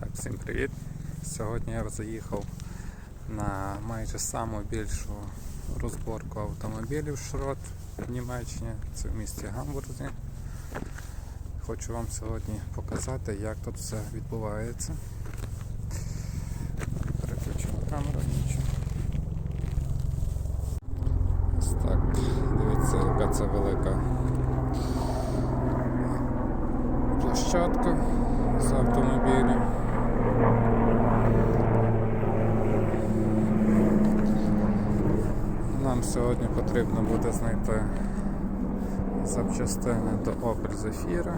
Так, всім привіт! Сьогодні я заїхав на майже саму більшу розборку автомобілів шрот в Німеччині, це в місті Гамбурзі. Хочу вам сьогодні показати, як тут все відбувається. Переключимо камеру. Ось так, дивіться, яка це велика площадка з автомобілів. Нам сьогодні потрібно буде знайти запчастини до Opel Zafira.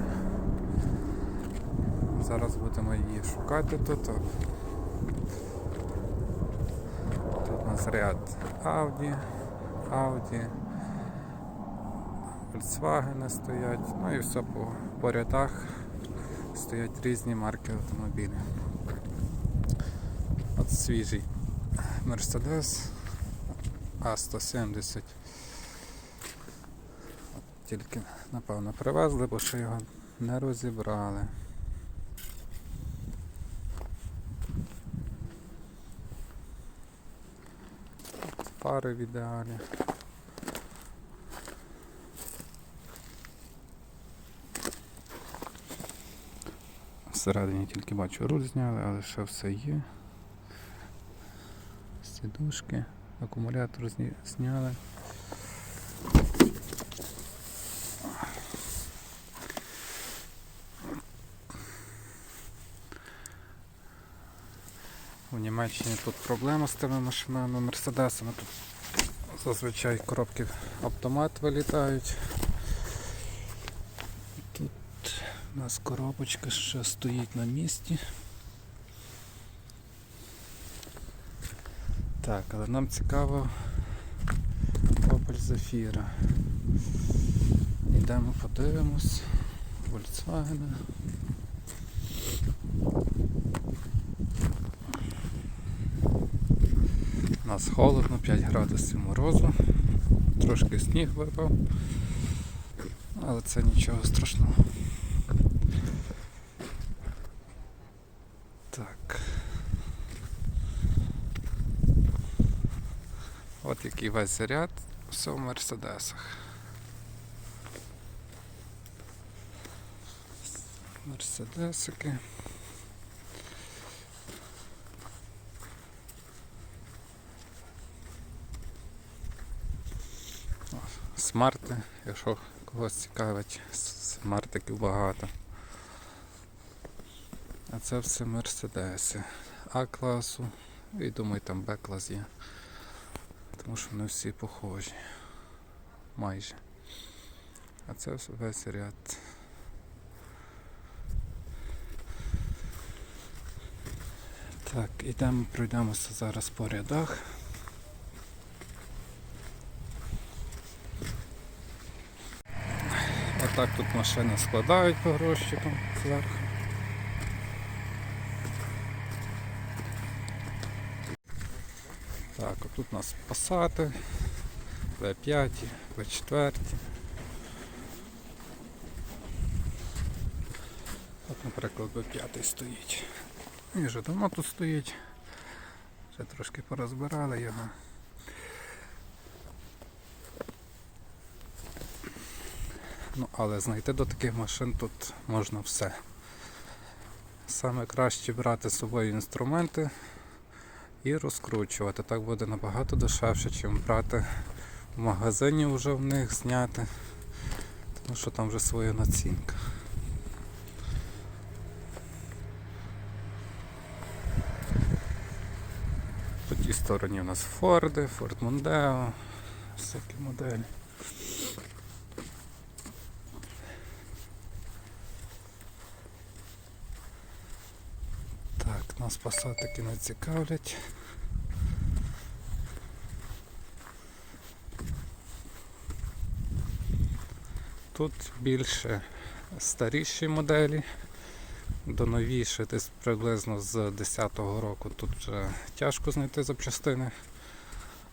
Зараз будемо її шукати тут. Тут у нас ряд Audi, Audi, Volkswagen стоять, ну і все по, по рядах стоять різні марки автомобілів. От свіжий Mercedes А170. От Тільки, напевно, привезли, бо ще його не розібрали. От Фари в ідеалі. Всередині тільки бачу руль зняли, але ще все є. Сідушки, акумулятор зняли. У Німеччині тут проблема з тими машинами, мерседесами. Тут зазвичай коробки автомат вилітають. Тут у нас коробочка ще стоїть на місці. Так, але нам цікаво Opel Zafira. Йдемо подивимось. Volkswagen. У нас холодно, 5 градусів морозу. Трошки сніг випав. Але це нічого страшного. Так. От який весь заряд, все в мерседесах. Мерседесики. О, Смарти, якщо когось цікавить, смартиків багато. А це все мерседеси. А-класу і думаю там Б-клас є. Тому що вони всі похожі. Майже. А це весь ряд. Так, ідемо, пройдемося зараз по рядах. Отак тут машини складають по грошчикам зверху. Так, а тут у нас пасати, В5, В4. От, наприклад, В5 стоїть. Він вже давно тут стоїть. Вже трошки порозбирали його. Ну, але знайти до таких машин тут можна все. Саме краще брати з собою інструменти і розкручувати. Так буде набагато дешевше, ніж брати в магазині вже в них зняти, тому що там вже своя націнка. По тій стороні у нас Форди, Форд Мондео, всякі моделі. Так, нас пасатики не цікавлять. Тут більше старіші моделі, до новіші, десь приблизно з 10-го року тут вже тяжко знайти запчастини,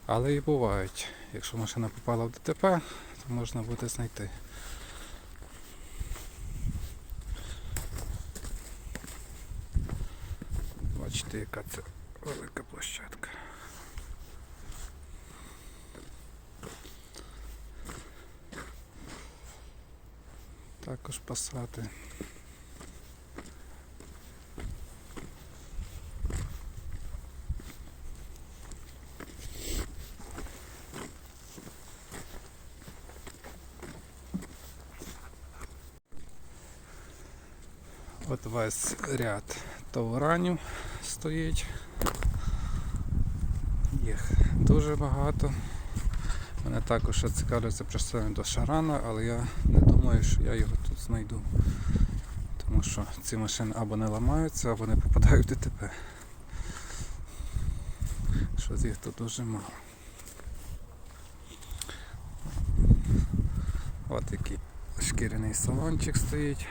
але і бувають. Якщо машина попала в ДТП, то можна буде знайти. Бачите, яка це велика площадка. Також пасати. От весь ряд тауранів стоїть. Їх дуже багато. Мене також цікавлять запчастини до шарана, але я не думаю, що я його тут знайду. Тому що ці машини або не ламаються, або не попадають в ДТП. Щось їх тут дуже мало. От який шкіряний салончик стоїть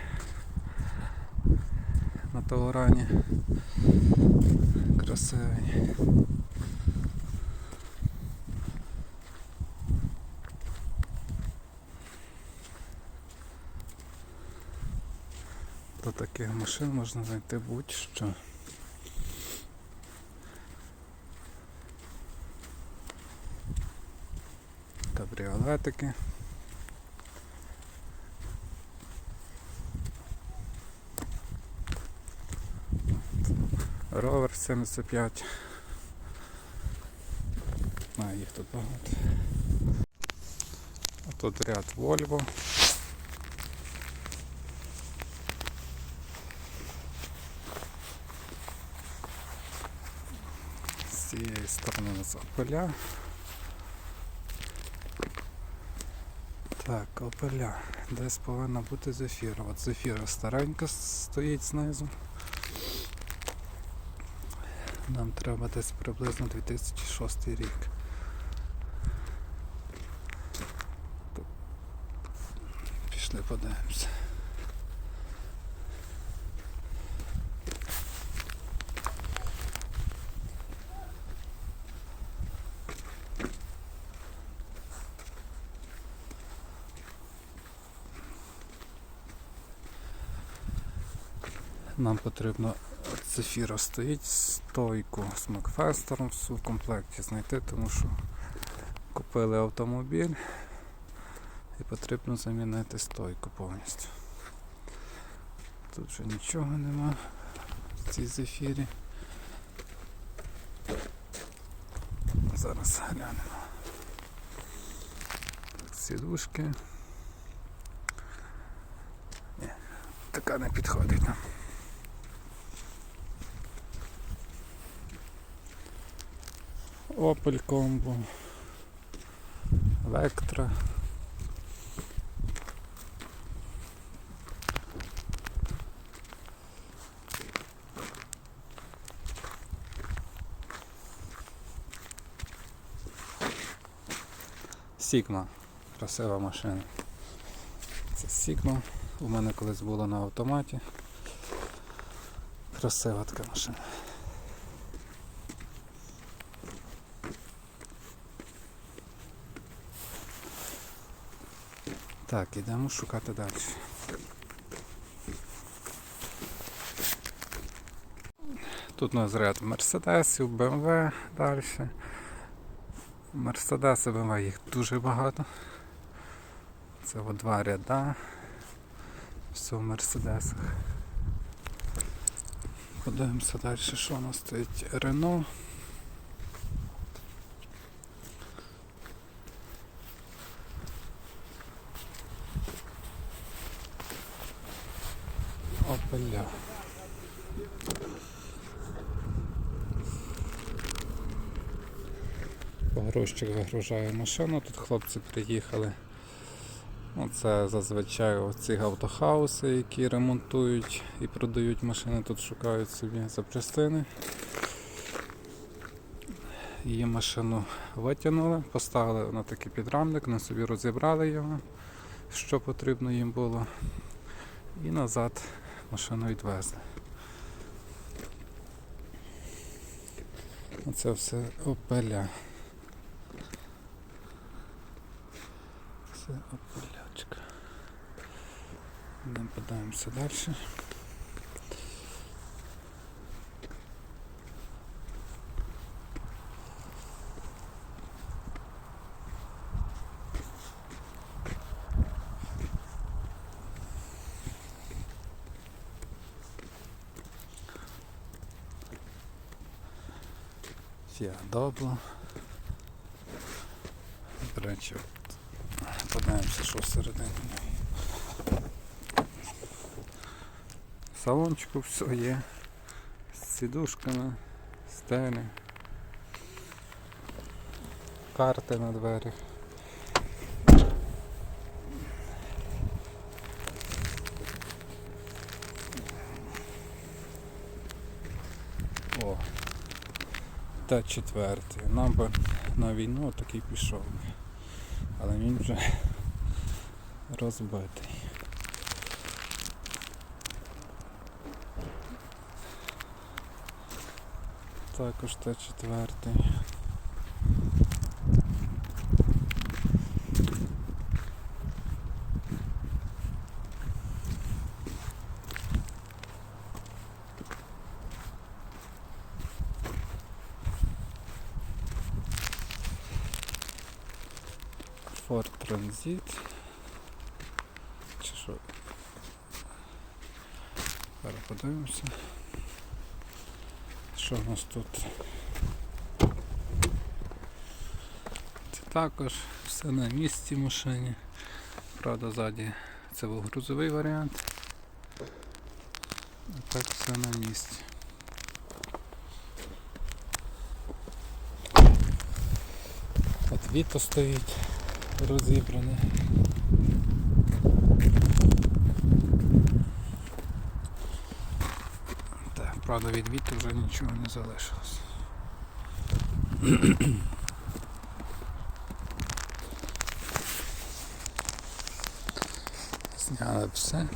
Таурані. Красивий. До таких машин можна знайти будь-що. Кабріолетики. Ровер 75. А, їх тут багато. А тут ряд Volvo. З цієї сторони у нас опеля. Так, опеля. Десь повинна бути зефіра. От зефіра старенька стоїть знизу. Нам треба десь приблизно 2006 рік. Пішли подивимося. Нам потрібно Зефіра стоїть стойку з Макфестером в комплекті знайти, тому що купили автомобіль і потрібно замінити стойку повністю. Тут вже нічого нема в цій зефірі. Зараз глянемо. Сідушки. Ні, така не підходить нам. Opel Combo, Vectra. Sigma. Красива машина. Це Sigma. У мене колись було на автоматі. Красива така машина. Так, ідемо шукати далі. Тут у нас ряд Мерседесів, БМВ далі. Мерседеси, БМВ їх дуже багато. Це от два ряда. Все в Мерседесах. Подивимося далі, що у нас стоїть Рено. Опеля. Погрузчик вигружає машину, тут хлопці приїхали. Ну, Це зазвичай ці автохауси, які ремонтують і продають машини, тут шукають собі запчастини. Її машину витягнули, поставили на такий підрамник, на собі розібрали його, що потрібно їм було, і назад машину відвезли. Оце все опеля. Це опалячка. Нападаємося далі. Добла. До речі, подивимося, що всередині. В салончику все є. З сідушками, стелі, карти на дверях. О, та четвертий. Нам би на війну такий пішов. Але він вже розбитий. Також та четвертий. Transit. Чи що? Зараз подивимося. Що у нас тут? Це також все на місці в машині. Правда, ззаді це був грузовий варіант. А так все на місці. От Віто стоїть розібране. Так, правда від Віто вже нічого не залишилось. Зняли все.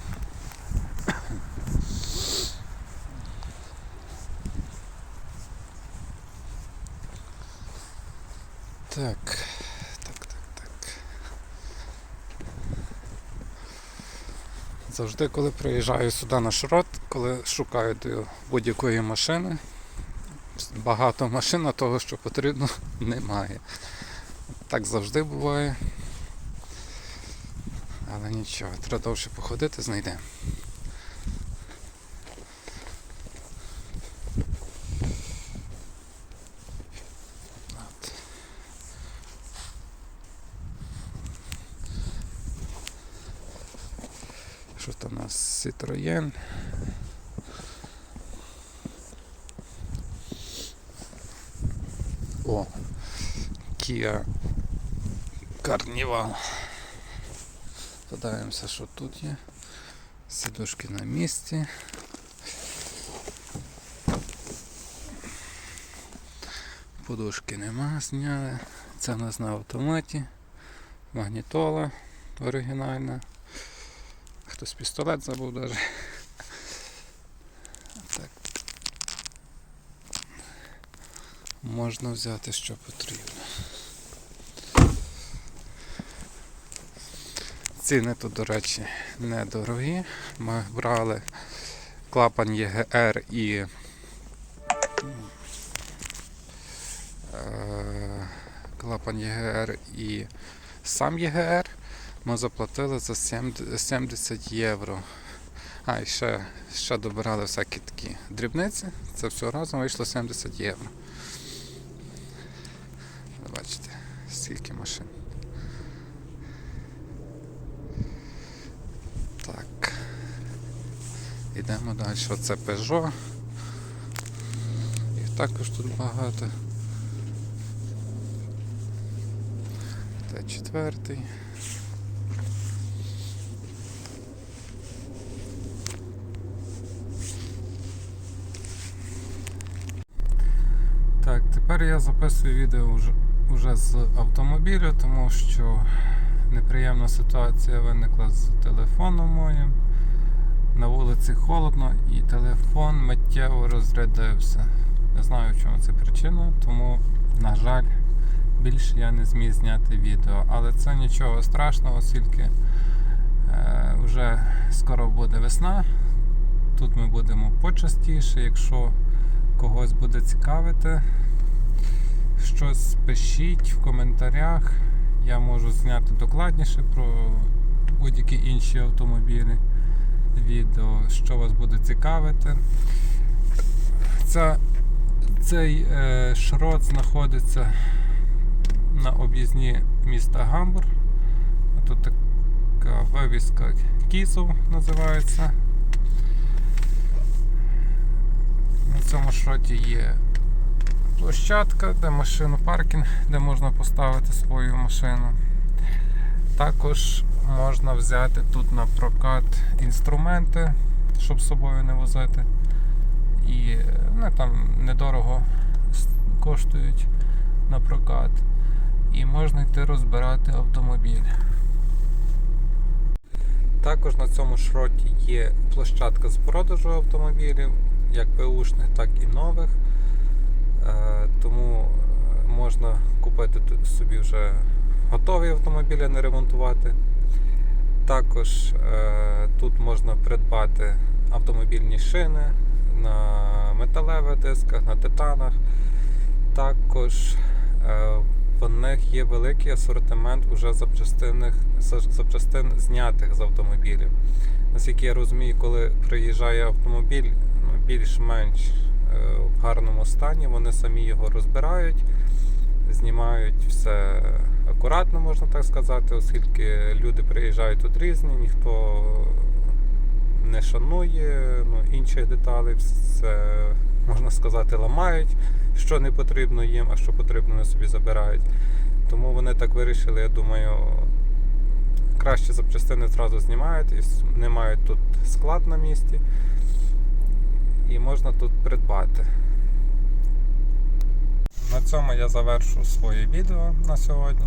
Так, так, так. Завжди, коли приїжджаю сюди на шрот, коли шукаю будь-якої машини, багато машин, а того, що потрібно, немає. Так завжди буває. Але нічого, треба довше походити, знайдемо. От. Що там у Citroën? О, Kia Carnival. Подаємося, що тут є. Сідушки на місці. Подушки нема, зняли. Це у нас на автоматі. Магнітола оригінальна. Хтось пістолет забув даже. Так. Можна взяти, що потрібно. Ціни тут, до речі, недорогі. Ми брали клапан ЄГР і е, клапан ЄГР і сам ЄГР ми заплатили за 70 70 євро. А, і ще, ще добирали всякі такі дрібниці. Це все разом вийшло 70 євро. Бачите, скільки машин. Так. Йдемо далі. Оце Peugeot. Їх також тут багато. Т4. Так, тепер я записую відео вже, вже з автомобілю, тому що неприємна ситуація виникла з телефоном моїм. На вулиці холодно і телефон миттєво розрядився. Не знаю, в чому це причина, тому, на жаль, більше я не зміг зняти відео. Але це нічого страшного, оскільки е, вже скоро буде весна. Тут ми будемо почастіше. Якщо когось буде цікавити, щось пишіть в коментарях. Я можу зняти докладніше про будь-які інші автомобілі відео, що вас буде цікавити. Ця, Цей е, шрот знаходиться на об'їзні міста Гамбург. Тут така вивіска Кізов називається. На цьому шроті є площадка, де машину паркінг, де можна поставити свою машину. Також можна взяти тут на прокат інструменти, щоб з собою не возити. І вони там недорого коштують на прокат. І можна йти розбирати автомобіль. Також на цьому шроті є площадка з продажу автомобілів, як беушних, так і нових. Е, Тому е, можна купити собі вже готові автомобілі, не ремонтувати. Також е, тут можна придбати автомобільні шини на металевих дисках, на титанах. Також в них є великий асортимент уже запчастин знятих з автомобілів. Наскільки я розумію, коли приїжджає автомобіль ну, більш-менш в гарному стані, вони самі його розбирають, знімають все акуратно, можна так сказати, оскільки люди приїжджають тут різні, ніхто не шанує ну, інших деталей, все, можна сказати, ламають, що не потрібно їм, а що потрібно, вони собі забирають. Тому вони так вирішили, я думаю, краще запчастини зразу знімають і не мають тут склад на місці. І можна тут придбати. На цьому я завершу своє відео на сьогодні.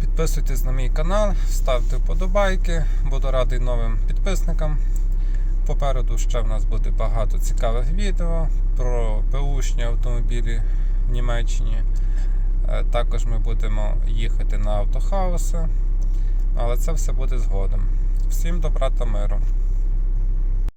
Підписуйтесь на мій канал, ставте вподобайки, буду радий новим підписникам. Попереду ще в нас буде багато цікавих відео про беушні автомобілі в Німеччині. Е, Також ми будемо їхати на автохауси, але це все буде згодом. Всім добра та миру!